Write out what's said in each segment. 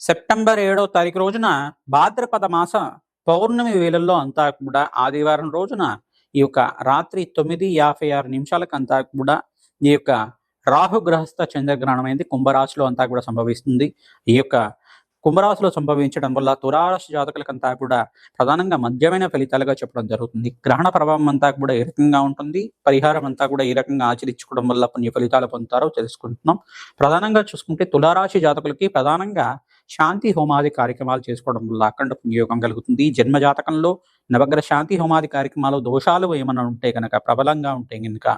September ఏడవ తారీఖు రోజున భాద్రపద మాస పౌర్ణమి వేళల్లో అంతా కూడా ఆదివారం రోజున ఈ యొక్క రాత్రి తొమ్మిది యాభై ఆరు నిమిషాలకు అంతా కూడా ఈ యొక్క రాహుగ్రహస్థ చంద్రగ్రహణం అనేది కుంభరాశిలో అంతా కూడా సంభవిస్తుంది. ఈ యొక్క కుంభరాశిలో సంభవించడం వల్ల తులారాశి జాతకులకంతా కూడా ప్రధానంగా మధ్యమైన ఫలితాలుగా చెప్పడం జరుగుతుంది. గ్రహణ ప్రభావం అంతా కూడా ఏ రకంగా ఉంటుంది? పరిహారం అంతా కూడా ఏ రకంగా ఆచరించుకోవడం వల్ల పుణ్య ఫలితాలు పొందుతారో తెలుసుకుంటున్నాం. ప్రధానంగా చూసుకుంటే తులారాశి జాతకులకి ప్రధానంగా శాంతి హోమాది కార్యక్రమాలు చేసుకోవడం వల్ల అఖండ పుణ్యయోగం కలుగుతుంది. జన్మ జాతకంలో నవగ్రహ శాంతి హోమాది కార్యక్రమాలు దోషాలు ఏమైనా ఉంటే కనుక ప్రబలంగా ఉంటే కనుక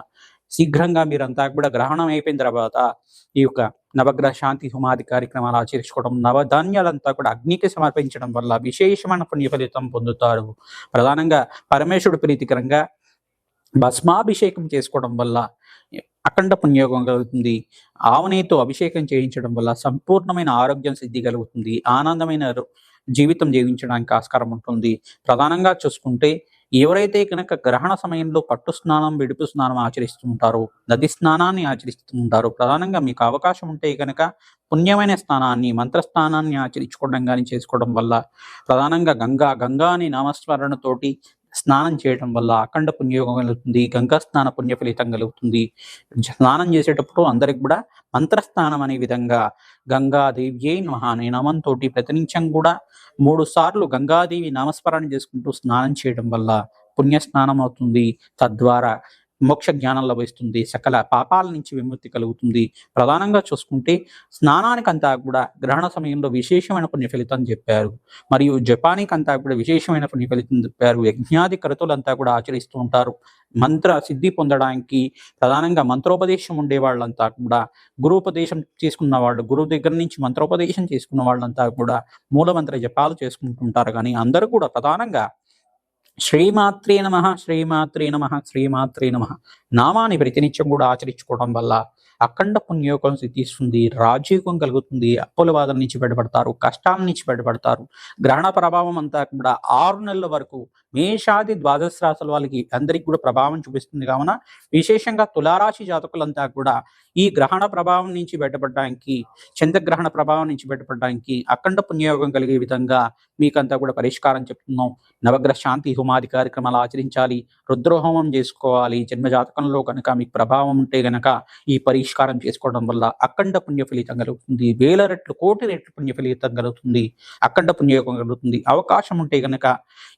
శీఘ్రంగా మీరంతా కూడా గ్రహణం అయిపోయిన తర్వాత ఈ యొక్క నవగ్రహ శాంతి హోమాది కార్యక్రమాలు ఆచరించుకోవడం నవధాన్యాలంతా కూడా అగ్నికి సమర్పించడం వల్ల విశేషమైన పుణ్య ఫలితం పొందుతారు. ప్రధానంగా పరమేశ్వరుడు ప్రీతికరంగా భస్మాభిషేకం చేసుకోవడం వల్ల అఖండ పుణ్యోగం కలుగుతుంది. ఆవనేతో అభిషేకం చేయించడం వల్ల సంపూర్ణమైన ఆరోగ్యం సిద్ధి కలుగుతుంది. ఆనందమైన జీవితం జీవించడానికి ఆస్కారం ఉంటుంది. ప్రధానంగా చూసుకుంటే ఎవరైతే కనుక గ్రహణ సమయంలో పట్టు స్నానం విడుపు స్నానం ఆచరిస్తూ ఉంటారో నది స్నానాన్ని ఆచరిస్తూ ఉంటారో ప్రధానంగా మీకు అవకాశం ఉంటే కనుక పుణ్యమైన స్నానాన్ని మంత్ర స్నానాన్ని ఆచరించుకోవడం కానీ చేసుకోవడం వల్ల ప్రధానంగా గంగా గంగా అని నామస్మరణతోటి స్నానం చేయడం వల్ల అఖండ పుణ్యయోగం కలుగుతుంది గంగా స్నాన పుణ్య ఫలితం కలుగుతుంది. స్నానం చేసేటప్పుడు అందరికి కూడా మంత్రస్నానం అనే విధంగా గంగాదేవ్యే మహానే నామంతో ప్రతినిత్యం కూడా మూడు సార్లు గంగాదేవి నామస్మరణ చేసుకుంటూ స్నానం చేయడం వల్ల పుణ్య స్నానం అవుతుంది. తద్వారా మోక్ష జ్ఞానం లభిస్తుంది. సకల పాపాల నుంచి విముక్తి కలుగుతుంది. ప్రధానంగా చూసుకుంటే స్నానానికంతా కూడా గ్రహణ సమయంలో విశేషమైన పుణ్య ఫలితం చెప్పారు. మరియు జపానికంతా కూడా విశేషమైన పుణ్య ఫలితం చెప్పారు. యజ్ఞాది కరతులంతా కూడా ఆచరిస్తూ ఉంటారు. మంత్ర సిద్ధి పొందడానికి ప్రధానంగా మంత్రోపదేశం ఉండే వాళ్ళంతా కూడా గురుపదేశం చేసుకున్న వాళ్ళు గురువు దగ్గర నుంచి మంత్రోపదేశం చేసుకున్న వాళ్ళంతా కూడా మూలమంత్ర జపాలు చేసుకుంటుంటారు. కానీ అందరూ కూడా ప్రధానంగా శ్రీమాత్రే నమ శ్రీమాత్రే నమ శ్రీమాత్రే నమ. నామాన్ని ప్రతినిత్యం కూడా ఆచరించుకోవడం వల్ల అఖండ పుణ్యోగం సిద్ధిస్తుంది రాజయోగం కలుగుతుంది అప్పుల బాధల నుంచి బయటపడతారు కష్టాల నుంచి బయటపడతారు. గ్రహణ ప్రభావం అంతా కూడా ఆరు నెలల వరకు మేషాది ద్వాదశ రాశుల వాళ్ళకి అందరికి కూడా ప్రభావం చూపిస్తుంది. కావున విశేషంగా తులారాశి జాతకులంతా కూడా ఈ గ్రహణ ప్రభావం నుంచి బయటపడడానికి చంద్రగ్రహణ ప్రభావం నుంచి బయటపడడానికి అఖండ పుణ్యయోగం కలిగే విధంగా మీకంతా కూడా పరిష్కారం చెప్తున్నాం. నవగ్రహ శాంతి హోమాది కార్యక్రమాలు ఆచరించాలి రుద్రహోమం చేసుకోవాలి. జన్మజాతకంలో కనుక మీకు ప్రభావం ఉంటే గనక ఈ పరిష్కారం చేసుకోవడం వల్ల అఖండ పుణ్య ఫలితం కలుగుతుంది. వేల రెట్లు కోటి రెట్లు పుణ్య ఫలితం కలుగుతుంది. అఖండ పుణ్యయోగం కలుగుతుంది. అవకాశం ఉంటే గనక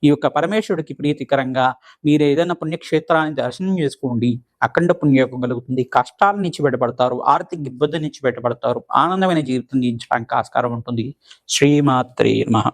ఈ యొక్క పరమేశ్వరుడికి ప్రీతికరంగా మీరు ఏదైనా పుణ్యక్షేత్రాన్ని దర్శనం చేసుకోండి. అఖండ పుణ్యోగం కలుగుతుంది. కష్టాల నుంచి బయటపడతారు. ఆర్థిక ఇబ్బంది నుంచి బయటపడతారు. ఆనందమైన జీవితం జీవించడానికి ఆస్కారం ఉంటుంది. శ్రీమాత్రే మహా